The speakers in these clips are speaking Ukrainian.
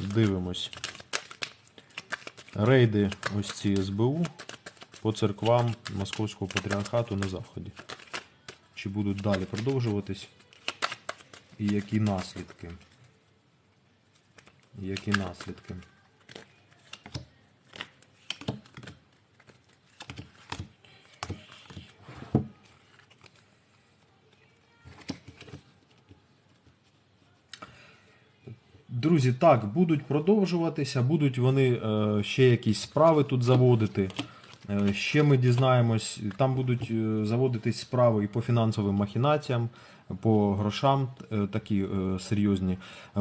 Дивимось. Рейди ось ці СБУ по церквам Московського патріархату на Заході. Чи будуть далі продовжуватись? І які наслідки? Які наслідки? Друзі, так, будуть продовжуватися, будуть вони е, ще якісь справи тут заводити. Е, ще ми дізнаємось, там будуть е, заводитись справи і по фінансовим махінаціям, по грошам такі серйозні.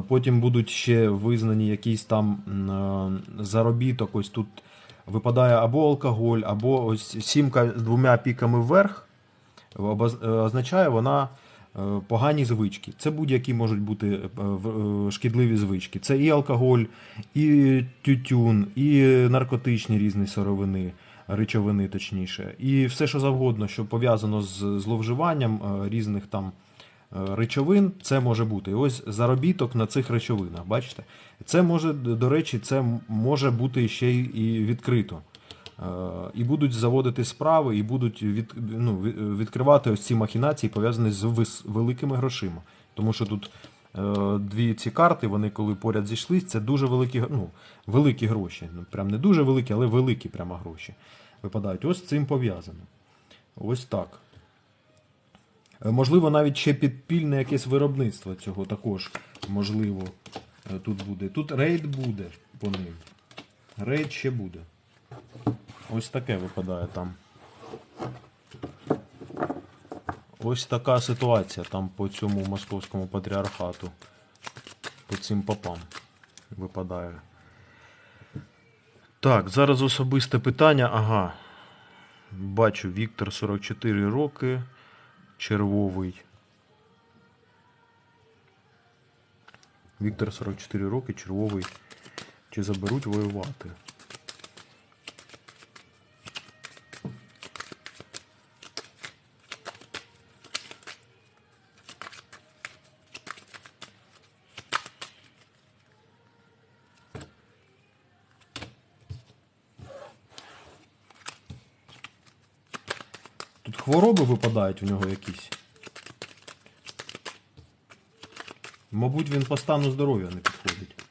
Потім будуть ще визнані якісь там заробіток. Ось тут випадає або алкоголь, або ось сімка з двома піками вверх означає вона погані звички. Це будь-які можуть бути е, е, шкідливі звички. Це і алкоголь, і тютюн, і наркотичні різні сировини, речовини точніше, і все, що завгодно, що пов'язано з зловживанням е, різних там. е, Речовин це може бути. І ось заробіток на цих речовинах. Бачите? Це може, до речі, це може бути ще й відкрито. Е, І будуть заводити справи, і будуть від, ну, відкривати ось ці махінації, пов'язані з великими грошима. Тому що тут е, дві ці карти, вони коли поряд зійшлись, це дуже великі, ну, великі гроші. Ну, прям не дуже великі, але великі прямо гроші випадають. Ось цим пов'язано. Ось так. Е, Можливо, навіть ще підпільне якесь виробництво цього також можливо тут буде. Тут рейд буде по ним. Рейд ще буде. Ось таке випадає там. Ось така ситуація там по цьому московському патріархату. По цим попам випадає. Так, зараз особисте питання. Ага. Бачу, Віктор 44 роки. Червовий. Віктор 44 роки, червовий. Чи заберуть воювати? Тут хвороби випадають у нього якісь. Мабуть, він по стану здоров'я не підходить.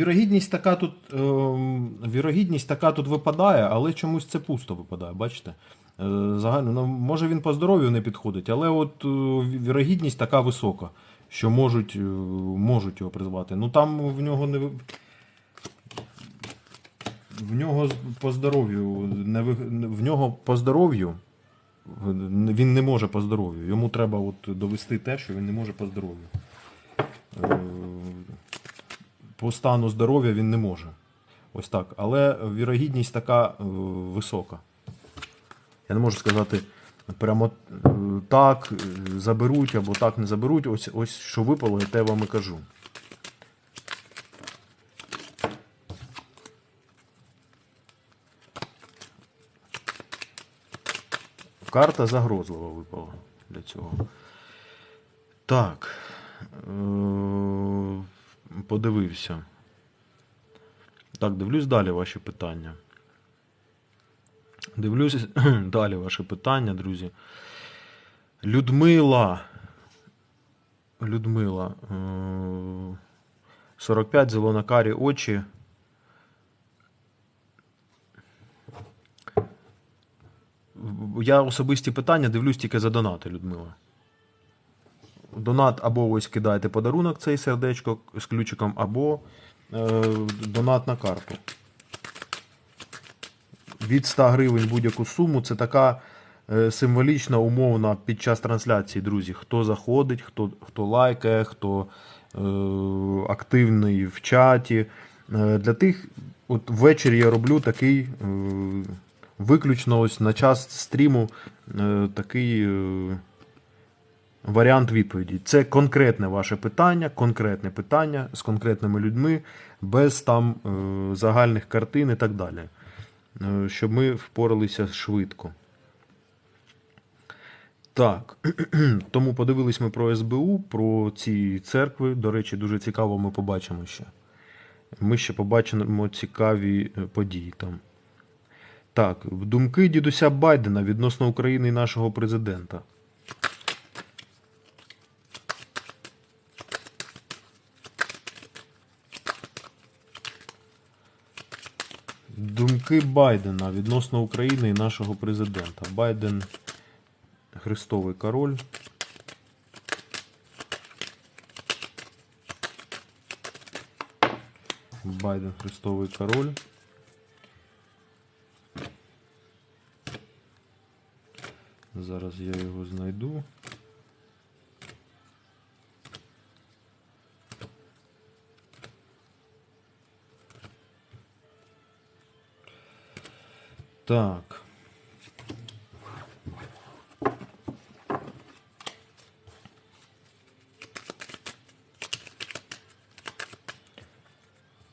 Вірогідність така тут, ем, вірогідність така тут випадає, але чомусь це пусто випадає, бачите? Е, загально, ну, може він по здоров'ю не підходить, але от е, вірогідність така висока, що можуть, е, можуть його призвати. Ну там в нього не в нього по здоров'ю не в нього по здоров'ю він не може по здоров'ю. Йому треба от довести те, що він не може по здоров'ю. По стану здоров'я він не може. Ось так. Але вірогідність така е, висока. Я не можу сказати прямо е, так е, заберуть або так не заберуть. Ось, ось що випало, я те вам і кажу. Карта загрозлива випала для цього. Так. Е, Подивився. Так, дивлюсь далі ваші питання. Дивлюсь далі ваше питання, друзі. Людмила. Людмила. е, 45 зеленокарі очі. Я особисті питання дивлюсь тільки за донати, Людмила. Донат або ось кидаєте подарунок цей сердечко з ключиком, або е, донат на карту. Від 100 гривень будь-яку суму. Це така е, символічна умовна під час трансляції, друзі. Хто заходить, хто, хто лайкає, хто е, активний в чаті. Е, для тих, от ввечері я роблю такий е, виключно ось на час стріму е, такий. Е, варіант відповіді. Це конкретне ваше питання, конкретне питання з конкретними людьми, без там е, загальних картин і так далі. Е, щоб ми впоралися швидко. Так, тому подивились ми про СБУ, про ці церкви. До речі, дуже цікаво ми побачимо ще. Ми ще побачимо цікаві е, події там. Так, думки дідуся Байдена відносно України і нашого президента. Думки Байдена відносно України і нашого президента. Байден Христовий король. Байден Христовий король. Зараз я його знайду. Так.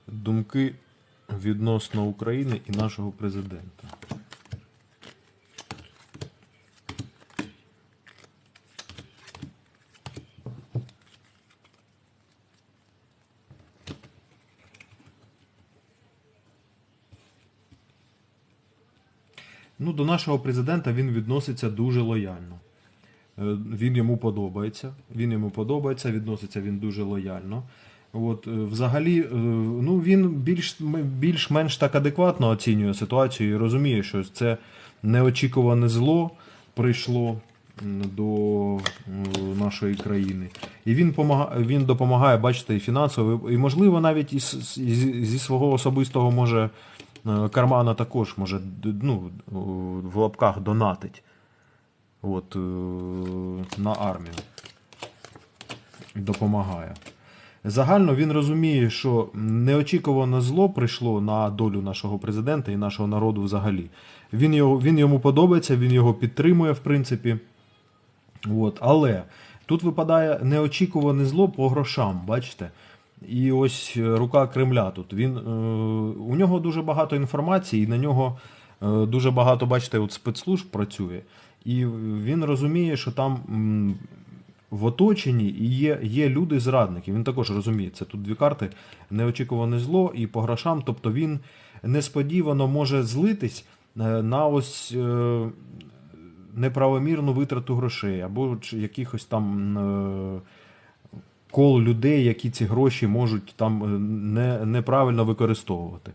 Думки відносно України і нашого президента. Ну, до нашого президента він відноситься дуже лояльно. Е, Він йому подобається. Він йому подобається, відноситься він дуже лояльно. От, е, взагалі, е, ну, він більш-менш так адекватно оцінює ситуацію і розуміє, що це неочікуване зло прийшло до нашої країни. І він, помага- він допомагає, бачите, і фінансово, і, можливо, навіть із, зі, свого особистого може кармана також може ну, в лапках донатить от, е, на армію. Допомагає. Загально він розуміє, що неочікуване зло прийшло на долю нашого президента і нашого народу взагалі. Він, його, він йому подобається, він його підтримує, в принципі. От. Але тут випадає неочікуване зло по грошам, бачите? І ось е, рука Кремля тут. Він, е, у нього дуже багато інформації, і на нього е, дуже багато, бачите, от спецслужб працює. І він розуміє, що там в оточенні є, є люди-зрадники. Він також розуміє, це тут дві карти, неочікуване зло і по грошам. Тобто він несподівано може злитись на ось неправомірну витрату грошей або якихось там кол людей, які ці гроші можуть там е, не, неправильно використовувати.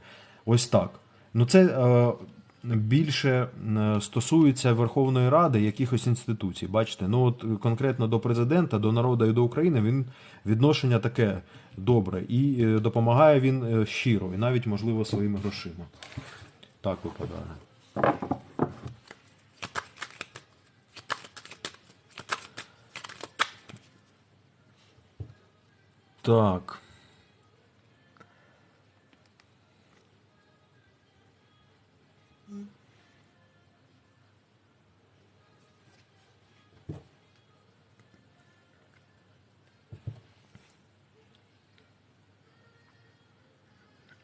Ось так. Ну це е, більше е, стосується Верховної Ради якихось інституцій. Бачите, ну от конкретно до президента, до народу і до України він відношення таке добре. І е, допомагає він щиро, і навіть, можливо, своїми грошима. Так випадає. Так.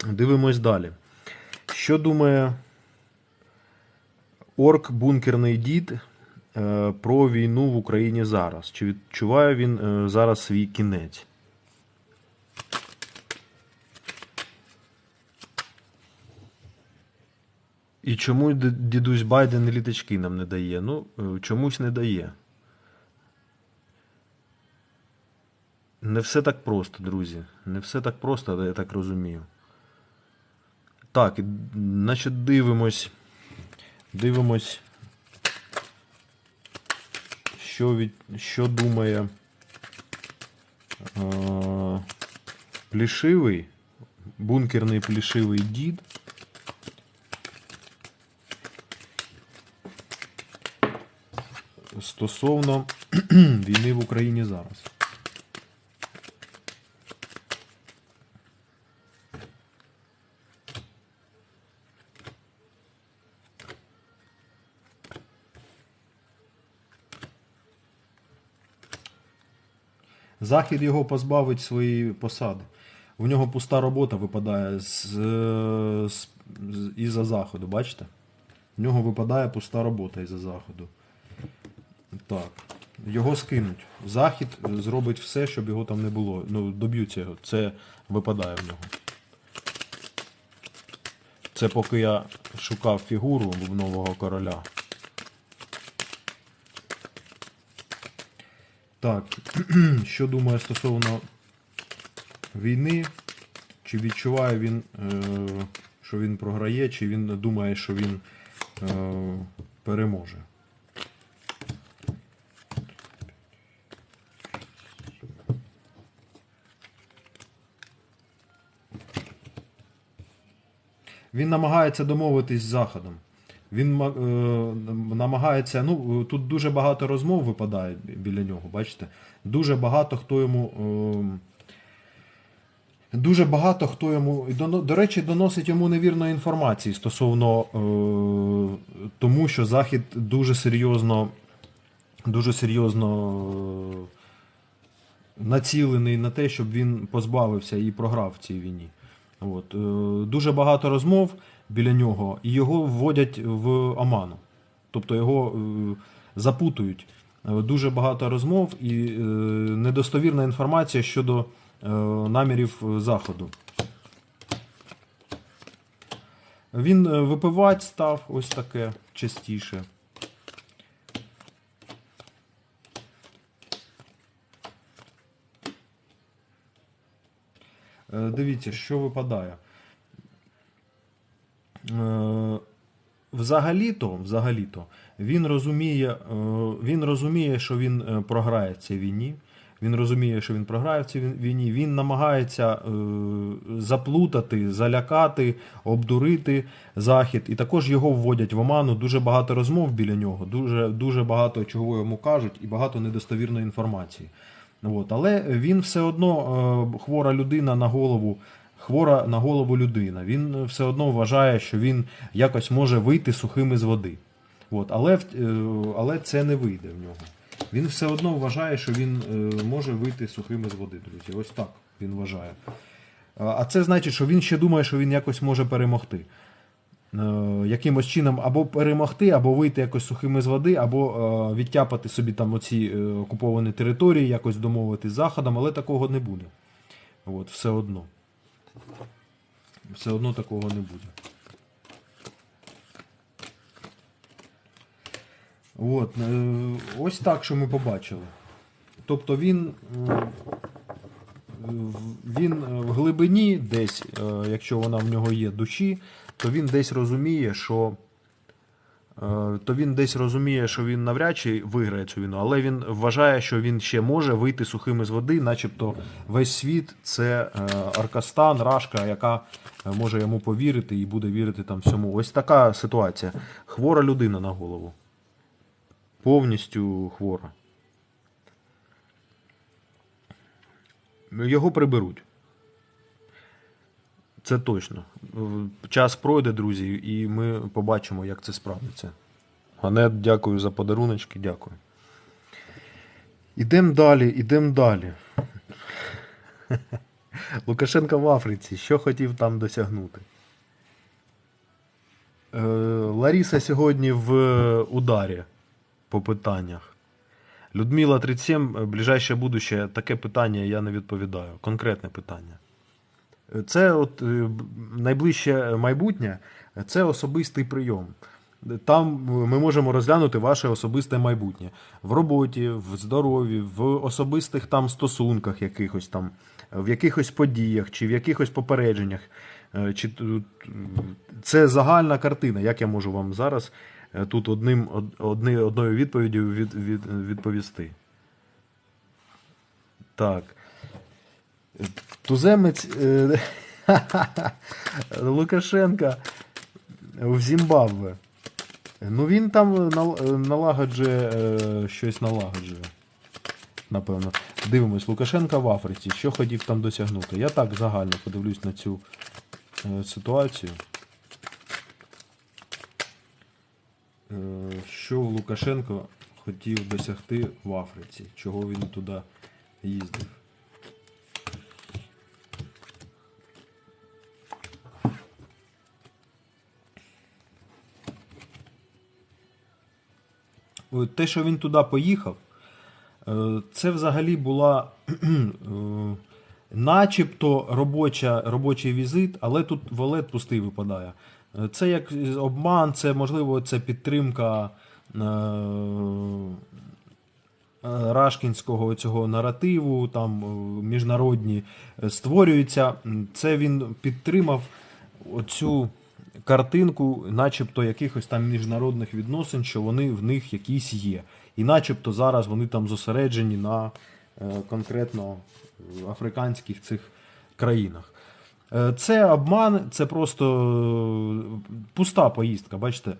Дивимось далі. Що думає орк бункерний дід е, про війну в Україні зараз? Чи відчуває він е, зараз свій кінець? І чому дідусь Байден літачки нам не дає? Ну, е, чомусь не дає. Не все так просто, друзі. Не все так просто, я так розумію. Так, значить, дивимось. Дивимось. Що, від, що думає е, плішивий, бункерний плішивий дід. Стосовно війни в Україні зараз. Захід його позбавить своєї посади. У нього пуста робота випадає з, з, із-за заходу, бачите? В нього випадає пуста робота із-за заходу. Так. Його скинуть. Захід зробить все, щоб його там не було. Ну, доб'ються його. Це випадає в нього. Це поки я шукав фігуру в нового короля. Так, що думає стосовно війни? Чи відчуває він, е, що він програє, чи він думає, що він е, переможе? Він намагається домовитись з Заходом. Він е, намагається. Ну, е, тут дуже багато розмов випадає біля нього, бачите? Дуже багато хто йому. Е, Дуже багато хто йому до речі, доносить йому невірної інформації стосовно е, тому, що Захід дуже серйозно, дуже серйозно е, націлений на те, щоб він позбавився і програв в цій війні. От, е, дуже багато розмов біля нього, і його вводять в оману. Тобто його е, запутують. Е, Дуже багато розмов і недостовірна інформація щодо намірів Заходу. Він випивати став ось таке частіше. Дивіться, що випадає. Е, Взагалі-то, взагалі-то, він розуміє, е, він розуміє, що він е, програє в цій війні. Він розуміє, що він програє в цій війні. Він намагається е, заплутати, залякати, обдурити захід. І також його вводять в оману. Дуже багато розмов біля нього, дуже, дуже багато чого йому кажуть, і багато недостовірної інформації. От. Але він все одно е, хвора людина на голову, хвора на голову людина. Він все одно вважає, що він якось може вийти сухим із води. От. Але, е, але це не вийде в нього. Він все одно вважає, що він е, може вийти сухим із води, друзі. Ось так він вважає. А це значить, що він ще думає, що він якось може перемогти. Е, Якимось чином або перемогти, або вийти якось сухим із води, або е, відтяпати собі там оці е, окуповані території, якось домовитись з Заходом, але такого не буде. От, все одно. Все одно такого не буде. От, ось так, що ми побачили. Тобто він, він в глибині десь, якщо вона в нього є душі, то він десь розуміє, що. е, То він десь розуміє, що він навряд чи виграє цю війну, але він вважає, що він ще може вийти сухим із води, начебто весь світ це е, Аркастан, Рашка, яка е, може йому повірити і буде вірити там всьому. Ось така ситуація. Хвора людина на голову. Повністю хвора. Його приберуть. Це точно. Е, Час пройде, друзі, і ми побачимо, як це справиться. Ганет, дякую за подаруночки, дякую. Ідемо далі, ідемо далі. Лукашенко в Африці. Що хотів там досягнути? Е, Ларіса сьогодні в ударі по питаннях. Людмила 37, е, ближайше будуще, таке питання я не відповідаю. Конкретне питання. Це от е, найближче майбутнє це особистий прийом. Там ми можемо розглянути ваше особисте майбутнє в роботі, в здоров'ї, в особистих там стосунках, якихось там, в якихось подіях чи в якихось попередженнях. Е, Чи це загальна картина, як я можу вам зараз е, тут одним одни, одною відповіддю від, від, відповісти. Так. Туземець е, Лукашенка в Зімбабве. Ну він там налагоджує е, щось налагоджує. Напевно. Дивимось, Лукашенка в Африці. Що хотів там досягнути? Я так загально подивлюсь на цю е, ситуацію. Що Лукашенко хотів досягти в Африці? Чого він туди їздив. Те, що він туди поїхав, е, це взагалі була е, начебто робоча, робочий візит, але тут валет пустий випадає. Е, Це як обман, це можливо це підтримка е, е, рашкінського цього наративу, там е, міжнародні е, створюються. Це він підтримав оцю картинку, начебто якихось там міжнародних відносин, що вони в них якісь є. І начебто зараз вони там зосереджені на е, конкретно африканських цих країнах. Е, Це обман, це просто е, пуста поїздка, бачите?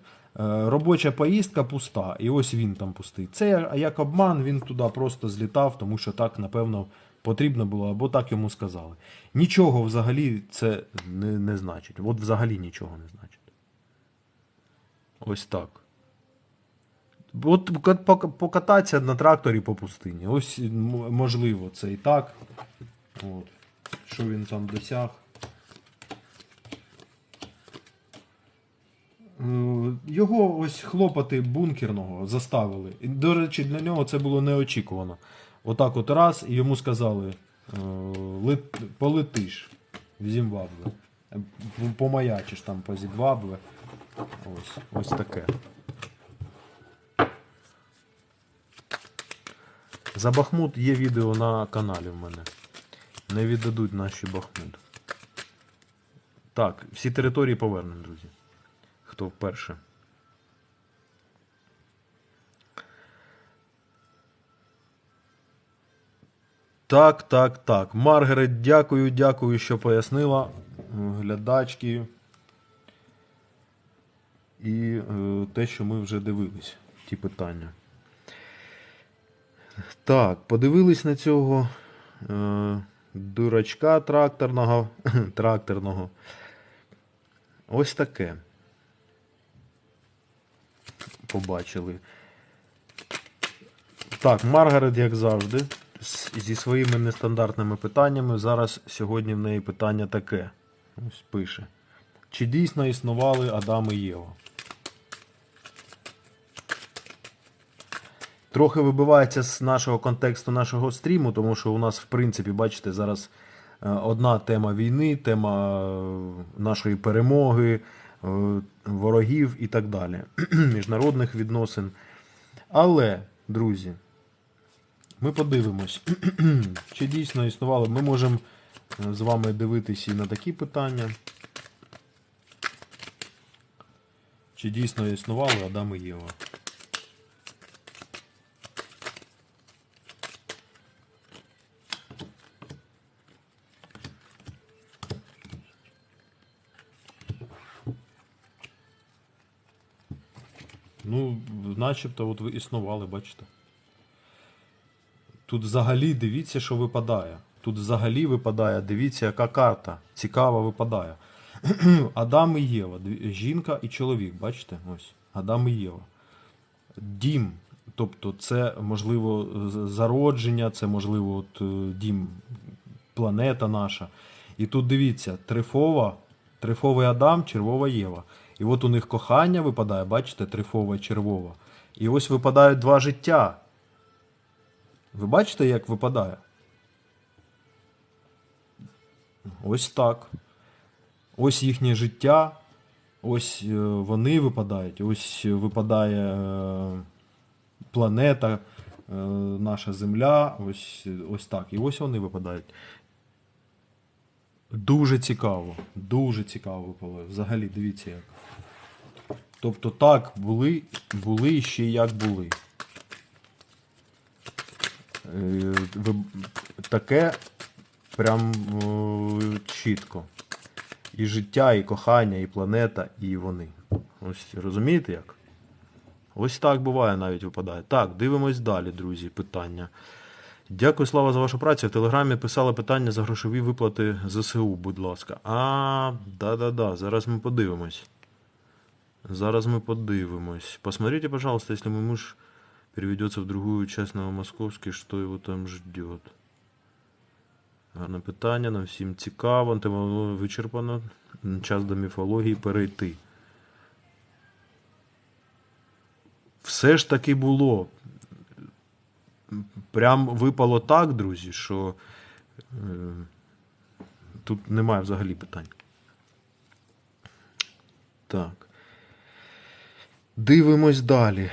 Робоча поїздка пуста, і ось він там пустий. Це як обман, він туди просто злітав, тому що так, напевно, потрібно було, або так йому сказали. Нічого взагалі це не, не значить. От взагалі нічого не значить. Ось так. От пока- пока- покататися на тракторі по пустині. Ось можливо, це і так. От. Що він там досяг. Е, Його ось хлопати бункерного заставили. До речі, для нього це було неочікувано. Отак от раз, і йому сказали: е, полетиш в Зімбабве. Е, Помаячиш там по Зімбабве. Ось, ось таке. За Бахмут є відео на каналі в мене. Не віддадуть наші Бахмут. Так, всі території повернемо, друзі. Хто вперше. Так, так, так. Маргарет, дякую, дякую, що пояснила. Глядачки. І е, те, що ми вже дивились, ті питання. Так, подивились на цього е, дурачка тракторного. тракторного. Ось таке. Побачили. Так, Маргарет, як завжди, зі своїми нестандартними питаннями. Зараз сьогодні в неї питання таке. Ось пише. Чи дійсно існували Адам і Єва? Трохи вибивається з нашого контексту нашого стріму, тому що у нас, в принципі, бачите, зараз е, одна тема війни, тема е, нашої перемоги, е, ворогів і так далі, міжнародних відносин. Але, друзі, ми подивимось, чи дійсно існували. Ми можемо е, з вами дивитися і на такі питання. Чи дійсно існували Адам і Єва? Ну, начебто, от ви існували, бачите. Тут взагалі дивіться, що випадає. Тут взагалі випадає, дивіться, яка карта цікава випадає. Адам і Єва, жінка і чоловік, бачите? Ось. Адам і Єва. Дім. Тобто, це можливо зародження, це можливо от, е, дім, планета наша. І тут дивіться, трифова, трифовий Адам, червова Єва. І от у них кохання випадає, бачите, трифова і червова. І ось випадають два життя. Ви бачите, як випадає? Ось так. Ось їхнє життя. Ось е, вони випадають. Ось випадає е, планета, е, наша Земля. Ось, ось так. І ось вони випадають. Дуже цікаво. Дуже цікаво випало. Взагалі, дивіться як. Тобто так були, були і ще як були. Е, Таке прям чітко. І життя, і кохання, і планета, і вони. Ось розумієте як? Ось так буває навіть випадає. Так, дивимось далі, друзі, питання. Дякую, Слава, за вашу працю. В Телеграмі писали питання за грошові виплати ЗСУ, будь ласка. А, да-да-да, зараз ми подивимось. Зараз мы подивимось. Посмотрите, пожалуйста, если мой муж переведется в другую часть Новомосковской, что его там ждет. Гарне питання, нам всім цікаво, тема вичерпано. Час до міфології перейти. Все ж таки було. Прям випало так, друзі, що е, тут немає взагалі питань. Так. Дивимось далі.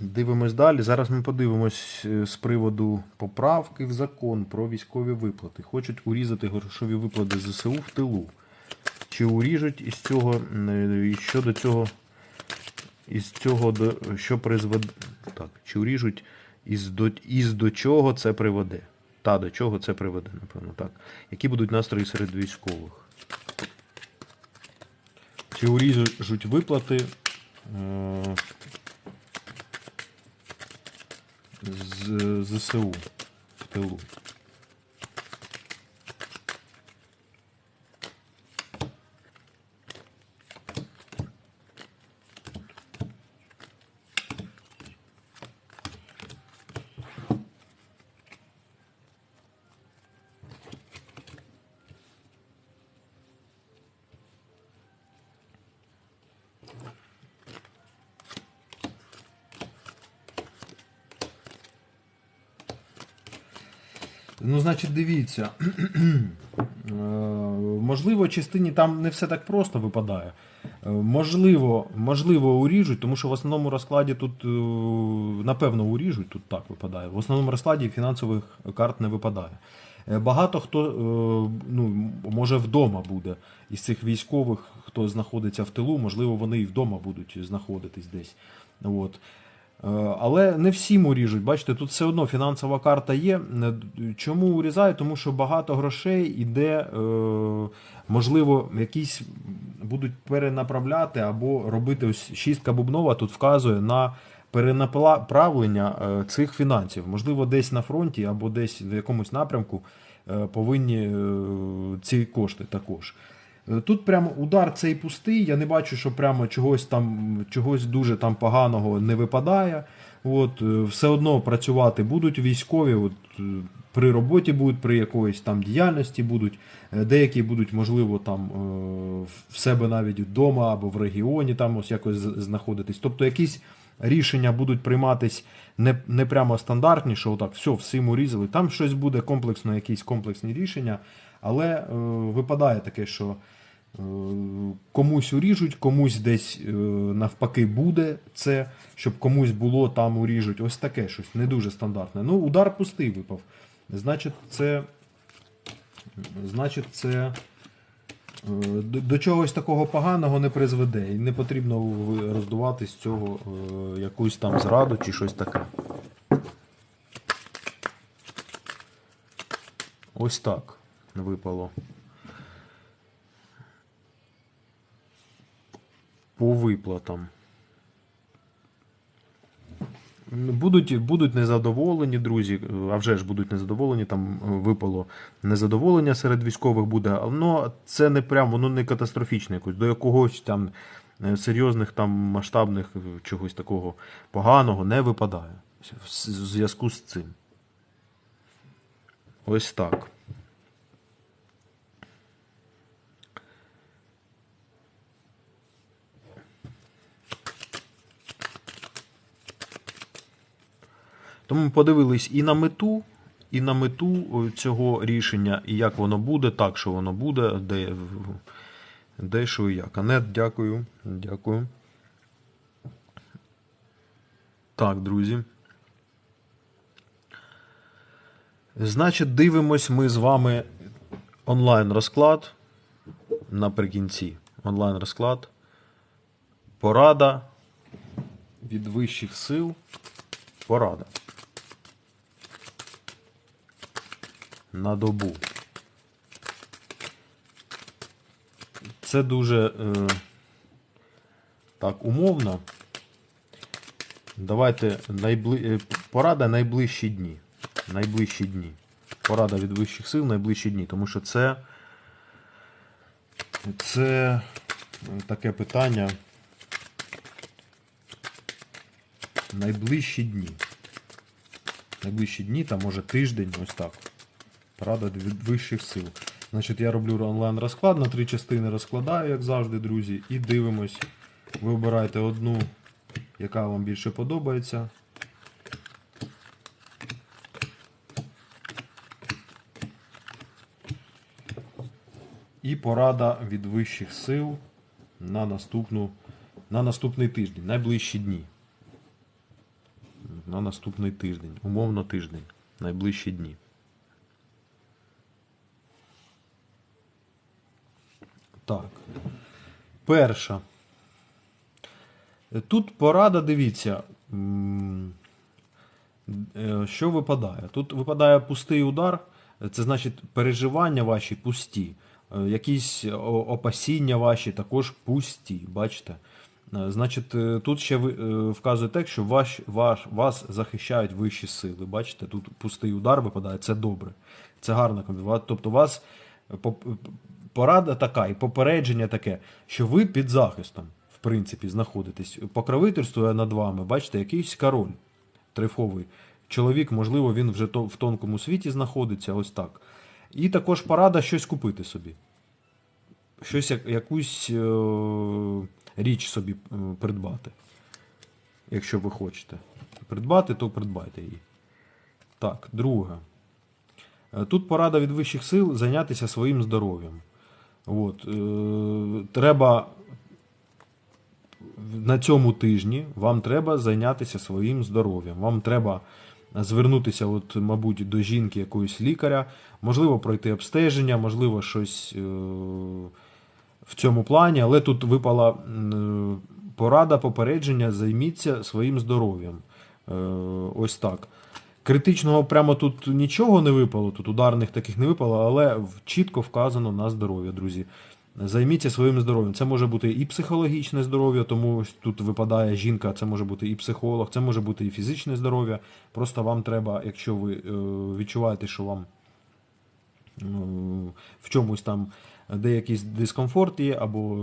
Дивимось далі. Зараз ми подивимось е, з приводу поправки в закон про військові виплати. Хочуть урізати грошові виплати ЗСУ в тилу. Чи уріжуть із цього, е, і цього, із цього що призведе. Так, чи уріжуть із до, із до чого це приведе? Та до чого це приведе, напевно, так. Які будуть настрої серед військових? Чи уріжуть виплати е, з ЗСУ в тилу? Ну, значить, дивіться. Е, Можливо, частині там не все так просто випадає. Е, Можливо, можливо, уріжуть, тому що в основному розкладі тут, е, напевно, уріжуть, тут так випадає. В основному розкладі фінансових карт не випадає. Багато хто ну, може вдома буде із цих військових, хто знаходиться в тилу, можливо, вони і вдома будуть знаходитись десь. От. Е, Але не всім уріжуть. Бачите, тут все одно фінансова карта є. Е, Чому урізають? Тому що багато грошей іде, е, можливо, якісь будуть перенаправляти або робити ось шістка бубнова тут вказує на перенаправлення цих фінансів. Можливо, десь на фронті або десь в якомусь напрямку повинні ці кошти також. Е, Тут прямо удар цей пустий. Я не бачу, що прямо чогось там чогось дуже там поганого не випадає. От, е, все одно працювати будуть військові, от, е, при роботі будуть, при якоїсь там діяльності будуть. Деякі будуть, можливо, там в себе навіть вдома або в регіоні там ось якось знаходитись. Тобто якісь рішення будуть прийматись не, не прямо стандартні, що отак, все, всім урізали. Там щось буде комплексно, якісь комплексні рішення. Але е, випадає таке, що е, комусь уріжуть, комусь десь е, навпаки буде це, щоб комусь було там уріжуть. Ось таке щось не дуже стандартне. Ну, удар пустий випав. Значить, це. Значить, це. е, До, чогось такого поганого не призведе. І не потрібно роздувати з цього е, якусь там зраду чи щось таке. Ось так випало. По виплатам. Будуть, будуть незадоволені, друзі, а вже ж будуть незадоволені, там е, випало незадоволення серед військових буде, але це не прям, воно не катастрофічне якось, до якогось там е, серйозних там масштабних е, чогось такого поганого не випадає в зв'язку з цим. Ось так. Тому подивились і на мету, і на мету цього рішення, і як воно буде, так що воно буде, де, де що і як. Анет, дякую. Дякую. Так, друзі. Значить, дивимось ми з вами онлайн розклад. Наприкінці. Онлайн розклад. Порада від вищих сил. Порада. На добу. Це дуже е, так умовно. Давайте найбли... е, порада найближчі дні. Найближчі дні. Порада від вищих сил найближчі дні. Тому що це, це таке питання. Найближчі дні. Найближчі дні, там може тиждень, ось так. Від вищих сил. Значить, я роблю онлайн розклад на три частини розкладаю, як завжди, друзі, і дивимось. Ви обираєте одну, яка вам більше подобається. І порада від вищих сил на, наступну, на наступний тиждень, найближчі дні. На наступний тиждень, умовно тиждень, найближчі дні. Так. Перша. Тут порада, дивіться. е, Що випадає? Тут випадає пустий удар, це значить переживання ваші пусті. Е, Якісь опасіння ваші також пусті. Бачите? Е, Значить, тут ще вказує текст, що ваш, ваш, вас захищають вищі сили. Бачите, тут пустий удар випадає, це добре. Це гарна комбінація. Тобто, вас порада така і попередження таке, що ви під захистом, в принципі, знаходитесь. Покровительствує над вами, бачите, якийсь король трифовий. Чоловік, можливо, він вже в тонкому світі знаходиться, ось так. І також порада щось купити собі. Щось, як- якусь е- річ собі е, придбати. Якщо ви хочете. Придбати, то придбайте її. Так, друге. Е, Тут порада від вищих сил зайнятися своїм здоров'ям. От, е, треба на цьому тижні вам треба зайнятися своїм здоров'ям. Вам треба звернутися, от, мабуть, до жінки якоїсь лікаря, можливо, пройти обстеження, можливо, щось е, в цьому плані, але тут випала м, порада попередження, займіться своїм здоров'ям. Е, Ось так. Критичного прямо тут нічого не випало, тут ударних таких не випало, але чітко вказано на здоров'я, друзі. Займіться своїм здоров'ям. Це може бути і психологічне здоров'я, тому тут випадає жінка, це може бути і психолог, це може бути і фізичне здоров'я. Просто вам треба, якщо ви е, відчуваєте, що вам ну, в чомусь там деякий дискомфорт є, або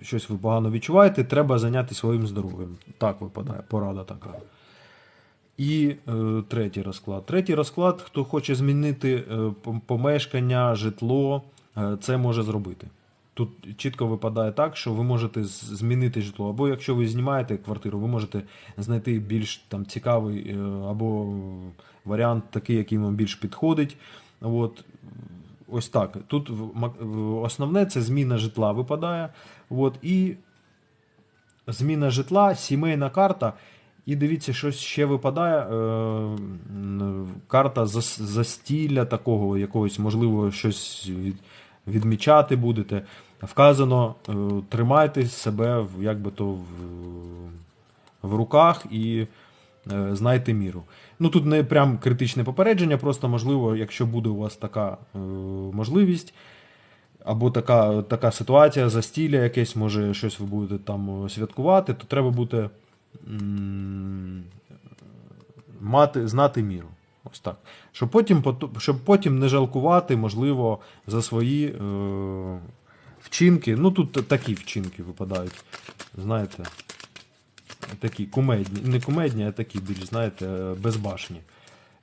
е, щось ви погано відчуваєте, треба зайнятися своїм здоров'ям. Так випадає, порада така. І е, третій розклад. Третій розклад, хто хоче змінити е, помешкання, житло, е, це може зробити. Тут чітко випадає так, що ви можете змінити житло. Або якщо ви знімаєте квартиру, ви можете знайти більш там, цікавий е, або варіант такий, який вам більш підходить. От. Ось так. Тут основне це зміна житла випадає. От. І зміна житла, сімейна карта. І дивіться, щось ще випадає. Е, карта зас- застілля такого, якогось, можливо, щось від, відмічати будете. Вказано, е, тримайте себе як би то, в, в руках і е, знайте міру. Ну тут не прям критичне попередження, просто можливо, якщо буде у вас така е, можливість. Або така, така ситуація, застілля якесь, може щось ви будете там святкувати, то треба буде мати, знати міру. Ось так. Щоб потім, щоб потім не жалкувати, можливо, за свої е, вчинки. Ну тут такі вчинки випадають. Знаєте, такі кумедні. Не кумедні, а такі більш, знаєте, безбашні.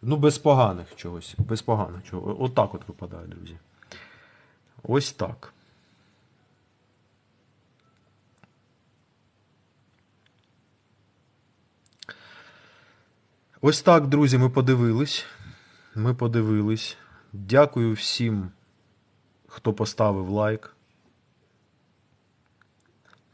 Ну, без поганих чогось. Без поганих чого. Отак от випадає, друзі. Ось так. Ось так, друзі, ми подивились. Ми подивились. Дякую всім, хто поставив лайк.